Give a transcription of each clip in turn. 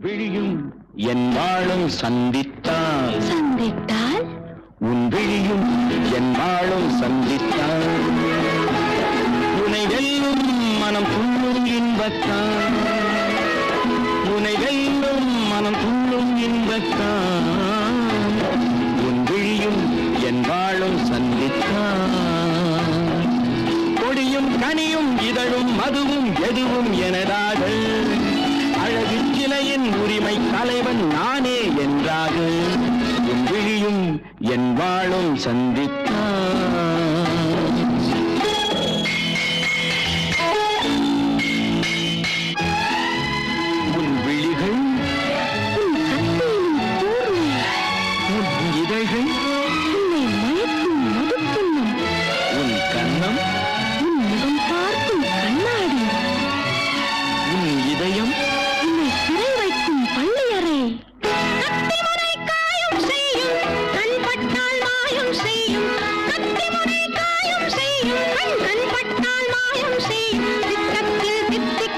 விழியும். என் வாழும் சந்தித்தால் சந்தித்தால்? உன் விழியும் என் வாழும் சந்தித்தால் உனை வெல்லும் மனம் துள்ளும் இன்பத்தான். உனை வெல்லும் மனம் துள்ளும் இன்பத்தான். உன் விழியும் என் வாழும் சந்தித்தான். கொடியும் கனியும் இதழும் மதுவும் எதுவும் எனதாக அழகு உரிமை தலைவன் நானே என்றாக என் விழியும் என் வாழும் சந்தித்தான் உன் விழிகள் உன் இதழ்கள்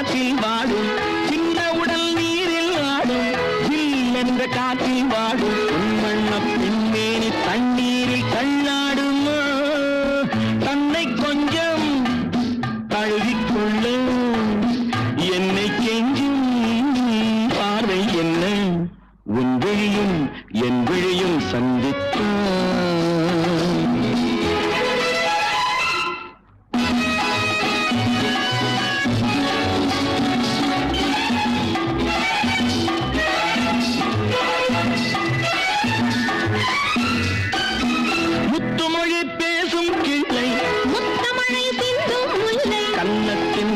காற்றில் வாடும் சின்ன உடல் நீரில் ஆடும் ஜில் என்ற காற்றில் வாடும் விழியும் என் விழியும் சந்தித்தான் முத்துமொழி பேசும் கிள்ளை. முத்தமழை சிந்தும் முல்லை. கன்னத்தின்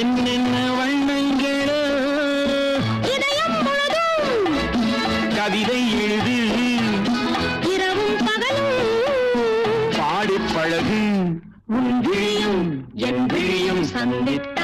என்னென்ன வண்ணங்களோ கவிதை எழுது. இரவும் பகலும் பாடி பழகு. உன் விழியும் என் விழியும் சந்தித்த